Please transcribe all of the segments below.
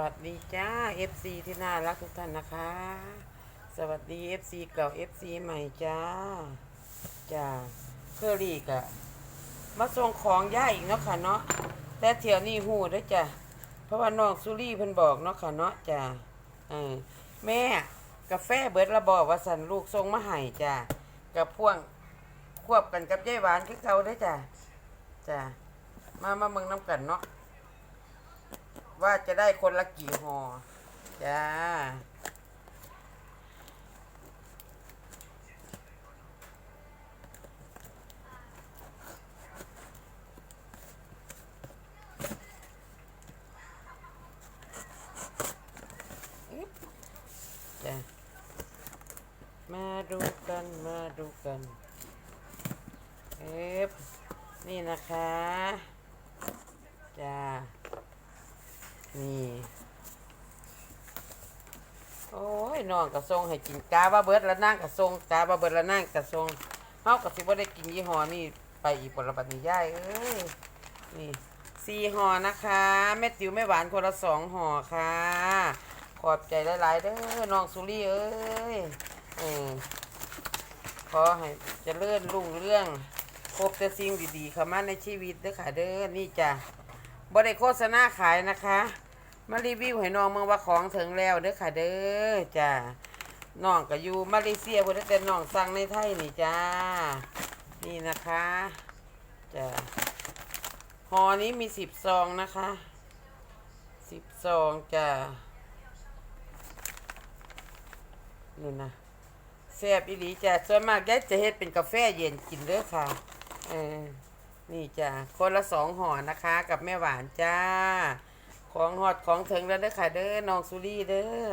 วัสดีจ้า FC ที่น่ารักทุกท่านนะคะ สวัสดี FC เก่า FC ใหม่จ้าจ้าเคอรี่กะมาส่งของย่าอีกเนาะค่ะเนาะแต่เที่ยวนี้หูด้วยจ้ะเพราะว่าน้องสุรีเพิ่นบอกเนาะค่ะเนาะจ้าเออแม่กาแฟเบิดระบอกว่าสันลูกส่งมาให้จ้ากับพ่วงควบกันกับยายหวานคือเก่าเด้จ้าจ้ามามาเมืองน้ำกันเนาะ ว่าจะได้คนละกี่ห่อจ้าจ้ะมาดูกันมาดูกันเอฟนี่นะคะจ้า นี่ โอ้ยน้องกระทรงให้กินกาบาเบิดแล้วนั่งกระทรงกาบาเบิดแล้วนั่งกระทรงเฮากระสิบ่ได้กินยี่ห้อนี่ไปอีกผลบัดนี้ย่ายเอ้ยนี่สี่ห่อนะคะแม่ติ๋วแม่หวานคนละสองห่อค่ะ ขอบใจหลาย ๆ เด้อน้องสุรีเอ้ยเออขอให้เจริญรุ่งเรื่องพบแต่สิ่งดีๆเข้ามาในชีวิตเด้อค่ะเด้อนี่จ้ะบริโฆษณาขายนะคะ มารีวิวให้น้องเมืองว่าของถึงแล้วเด้อค่ะเด้อจ้าน้องก็อยู่มาเลเซียเพิ่นแต่น้องสั่งในไทยนี่จ้า นี่นะคะจ้าห่อนี้มีสิบซองนะคะสิบซองจ้านี่นะแซ่บอีหลีจ้าส่วนมากยายจะเฮ็ดเป็นกาแฟเย็นกินเด้อค่ะเออนี่จ้ะคนละสองห่อนะคะ กับแม่หวานจ้า ของหอดของถึงแล้วเด้อค่ะเด้อน้องสุรีเด้อ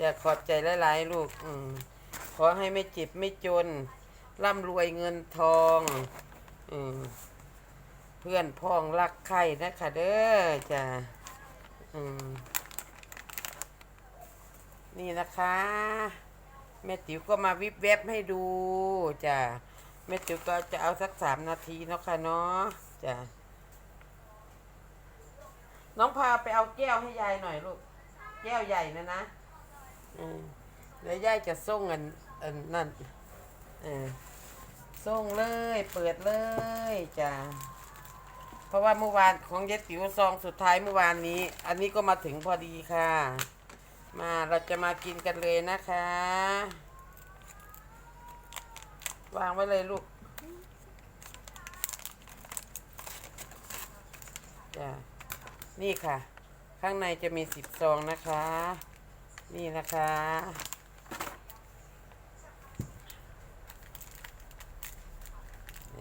จะขอบใจหลายๆลูกอขอให้ไม่จ็บไม่จน ร่ำรวยเงินทองอเพื่อนพ้องรักใครนะคะเด้อจ้ะนี่นะคะ แม่ติ๋วก็มาวิบเว็บให้ดูจ้ะแม่ติ๋วก็จะเอาสักสามนาทีเนาะค่ะเนาะจ้ะ น้องพาไปเอาแก้วให้ยายหน่อยลูก แก้วใหญ่นะนะอืมแล้วยายจะส่งเงินอันนั่นเออส่งเลย เปิดเลยจ้ะเพราะว่าเมื่อวานของยายติ๋วซองสุดท้ายเมื่อวานนี้ อันนี้ก็มาถึงพอดีค่ะ มาเราจะมากินกันเลยนะคะ วางไว้เลยลูกจ้ะ นี่ค่ะ ข้างในจะมีสิบซองนะคะ นี่นะคะ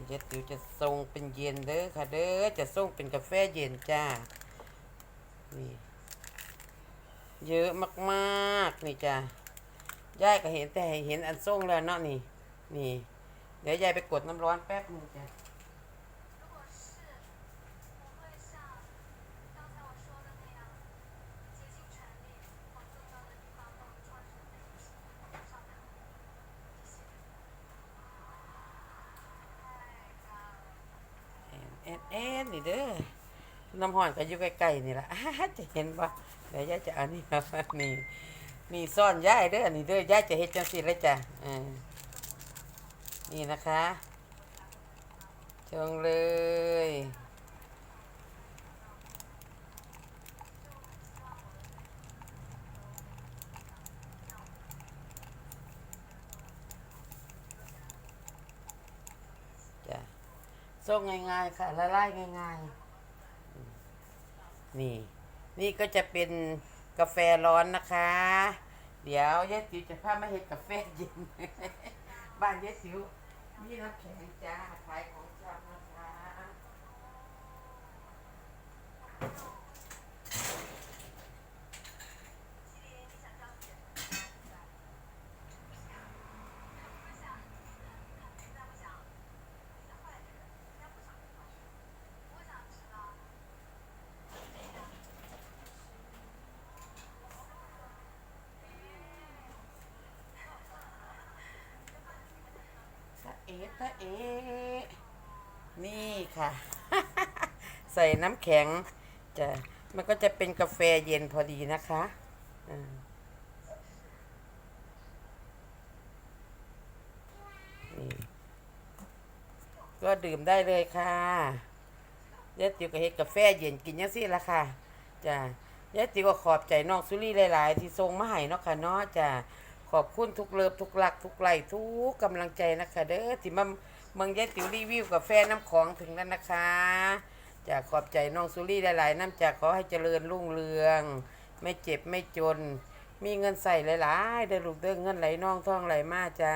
เดี๋ยวติ๋วจะทรงเป็นเย็นเด้อค่ะเด้อ จะส่งเป็นกาแฟเย็นจ้า นี่ เยอะมากๆ นี่จ้ะยายก็เห็นแต่เห็นอันส่งแล้วเนาะนี่ นี่ เดี๋ยวยายไปกดน้ำร้อนแป๊บนึงจ้ะ อนแอนนี่เด้อน้ำห่อนก็อยู่ใกล้ๆนี่ละจะเห็นปะเดี๋ยวยายจะอันนี้นี่นี่ซ่อนยายเด้อนี่เด้อยายจะเห็ดจังสิเลยจ้ะนี่นะคะชงเลย ส่งง่ายๆค่ะละลายง่ายๆ นี่ นี่ก็จะเป็นกาแฟร้อนนะคะ เดี๋ยวยายติ๋วจะพามาเห็ดกาแฟเย็น บ้านยายติ๋วมีน้ำแข็งจ้าขายของชำนะคะ ตะเอตะเอ๋นี่ค่ะ ใส่น้ำแข็งจะมันก็จะเป็นกาแฟเย็นพอดีนะคะอ่านี่ก็ดื่มได้เลยค่ะยายติ๋วก็เฮ็ดกาแฟเย็นกินยังสิละค่ะจ้ะยายติ๋วก็ขอบใจน้องสุรีหลาย ๆ ที่ส่งมาให้เนาะค่ะเนาะจ้ะ ขอบคุณทุกเลิฟทุกหลักทุกไหลทุกกำลังใจนะคะ เด้อที่มาเมืองยายติ๋วรีวิวกาแฟน้ำของถึงแล้วนะคะจะขอบใจน้องสุรีหลายๆน้ำจากขอให้เจริญรุ่งเรือง ไม่เจ็บไม่จน มีเงินใส่หลายๆเด้อลูกเด้อเงินไหลน่องท่องไหลมาจ้า